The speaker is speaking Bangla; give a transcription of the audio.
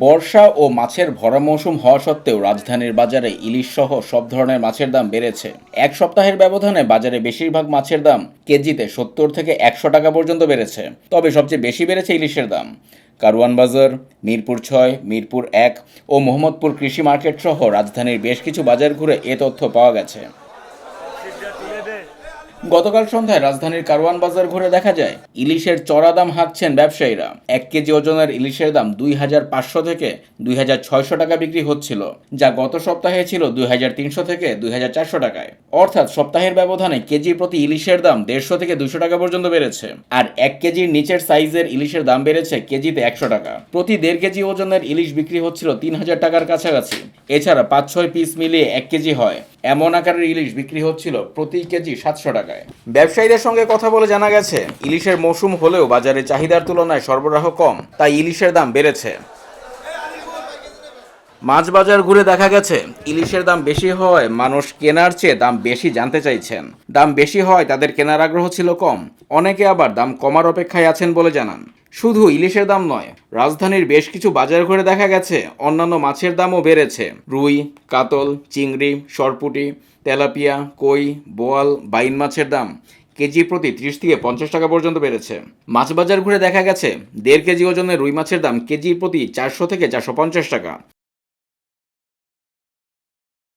বর্ষা ও মাছের ভরা মৌসুম হওয়া সত্ত্বেও রাজধানীর বাজারে ইলিশ সহ সব ধরনের মাছের দাম বেড়েছে। এক সপ্তাহের ব্যবধানে বাজারে বেশিরভাগ মাছের দাম কেজিতে সত্তর থেকে একশো টাকা পর্যন্ত বেড়েছে। তবে সবচেয়ে বেশি বেড়েছে ইলিশের দাম। কারওয়ান বাজার, মিরপুর ছয়, মিরপুর এক ও মোহাম্মদপুর কৃষি মার্কেট সহ রাজধানীর বেশ কিছু বাজার ঘুরে এ তথ্য পাওয়া গেছে। গতকাল সন্ধ্যায় রাজধানীর কারওয়ান বাজার ঘুরে দেখা যায়, ইলিশের চড়া দাম হাঁকছেন ব্যবসায়ীরা। এক কেজি ওজনের ইলিশের দাম দুই হাজার পাঁচশো থেকে দুই হাজার ছয়শো টাকা বিক্রি হচ্ছিল, যা গত সপ্তাহে ছিল দুই হাজার তিনশো থেকে দুই হাজার চারশো টাকায়। অর্থাৎ সপ্তাহের ব্যবধানে কেজি প্রতি ইলিশের দাম দেড়শো থেকে দুশো টাকা পর্যন্ত বেড়েছে, আর এক কেজির নিচের সাইজের ইলিশের দাম বেড়েছে কেজিতে একশো টাকা। প্রতি দেড় কেজি ওজনের ইলিশ বিক্রি হচ্ছিল তিন হাজার টাকার কাছাকাছি। এছাড়া পাঁচ ছয় পিস মিলিয়ে এক কেজি হয়। এমন আকারের ইলিশ বিক্রি হচ্ছিল প্রতি কেজি সাতশো টাকায়। ব্যবসায়ীদের সঙ্গে কথা বলে জানা গেছে, ইলিশের মৌসুম হলেও বাজারে চাহিদার তুলনায় সরবরাহ কম, তাই ইলিশের দাম বেড়েছে। মাছ বাজার ঘুরে দেখা গেছে, ইলিশের দাম বেশি হওয়ায় মানুষ কেনার চেয়ে দাম বেশি জানতে চাইছেন। দাম বেশি হওয়ায় তাদের কেনার আগ্রহ ছিল কম, অনেকে আবার দাম কমার অপেক্ষায় আছেন বলে জানান। শুধু ইলিশের দাম নয়, রাজধানীর বেশ কিছু বাজার ঘরে দেখা গেছে। অন্যান্য মাছের দামও বেড়েছে। রুই, কাতল, চিংড়ি, সরপুটি, তেলাপিয়া, কই, বোয়াল, বাইন মাছের দাম কেজি প্রতি ত্রিশ থেকে পঞ্চাশ টাকা পর্যন্ত বেড়েছে। মাছ বাজার ঘুরে দেখা গেছে, দেড় কেজি ওজনের রুই মাছের দাম কেজি প্রতি চারশো থেকে চারশো পঞ্চাশ টাকা।